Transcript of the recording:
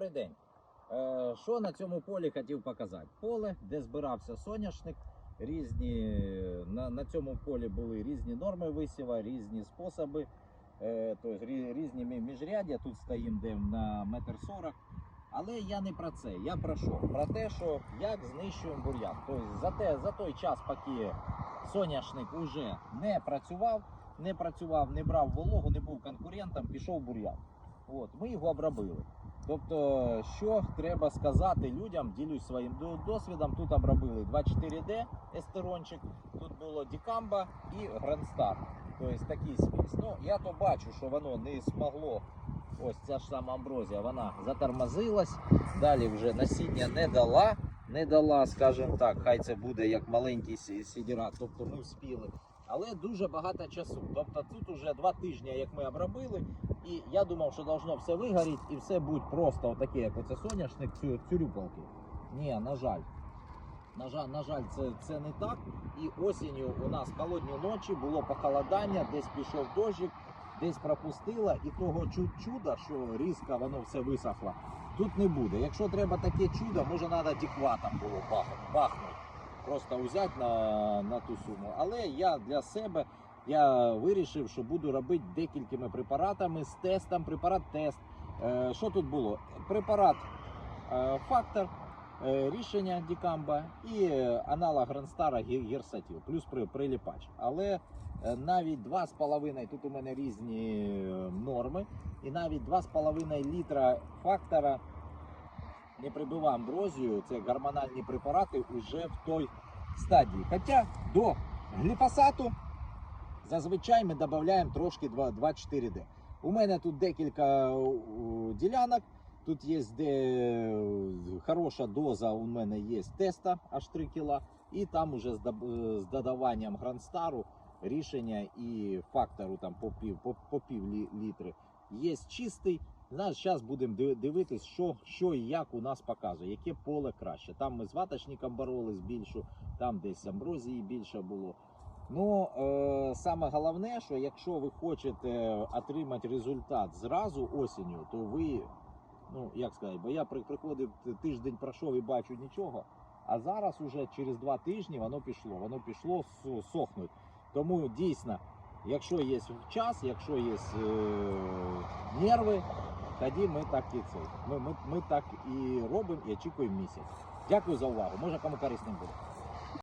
Добрий день. Е, Що на цьому полі хотів показати? Поле, де збирався соняшник. Різні, на, на цьому полі були різні норми висіва, різні способи, е, тобто різні міжряддя. Тут стоїмо де на метр сорок. Але я не про це. Я про що? Про те, що як знищуємо бур'ян. Тобто за, те, за той час, поки соняшник уже не працював, не працював, не брав вологу, не був конкурентом, пішов бур'ян. От, ми його обробили. Тобто, що треба сказати людям, ділюсь своїм досвідом. Тут обробили 24D естерончик, тут було Дікамба і Грандстар. Тобто такий сміс. Ну, я то бачу, що воно не змогло. Ось ця ж сама амброзія, вона затормозилась, далі вже насіння не дала, не дала, скажімо так, хай це буде як маленький сі- сідірат, тобто ми вспіли. Але дуже багато часу. Тобто тут уже два тижні, як ми обробили, і я думав, що должно все вигоріти і все буде просто отаке, як оце соняшник, цю, цюрюпалки. Ні, на жаль. На жаль, на жаль, це, це не так. І осінню у нас холодні ночі, було похолодання, десь пішов дощик, десь пропустила, і того чуда, що різко воно все висохло, тут не буде. Якщо треба таке чудо, може треба дікватом було бахнути. Просто взяти на, на ту суму. Але я для себе я вирішив, що буду робити декількома препаратами з тестом, препарат тест. Е, що тут було? Препарат е, фактор, е, рішення Дікамба і е, аналог Гранстара Гі- Герсатів, плюс приліпач. Але е, навіть 2,5, тут у мене різні е, норми, і навіть 2,5 літра фактора не прибивав амброзію, це гормональні препарати вже в той стадії. Хоча до гліфосату зазвичай ми додаємо трошки 2,4D. У мене тут декілька ділянок. Тут є де е, хороша доза, у мене є теста аж 3 кг. І там уже доб- з додаванням грандстару рішення і фактору там по пів, по, по пів літри. Є чистий. Знаєш, зараз будемо диви- дивитись, що, що і як у нас показує, яке поле краще. Там ми з ваточником боролись більшу, там десь амброзії більше було. Ну, е, саме головне, що якщо ви хочете отримати результат зразу осінню, то ви, ну як сказати, бо я приходив тиждень пройшов і бачу нічого. А зараз уже через два тижні воно пішло. Воно пішло сохнуть. Тому дійсно, якщо є час, якщо є е, нерви, тоді ми так і це. Ми, ми, ми так і робимо і очікуємо місяць. Дякую за увагу. Може кому корисним буде.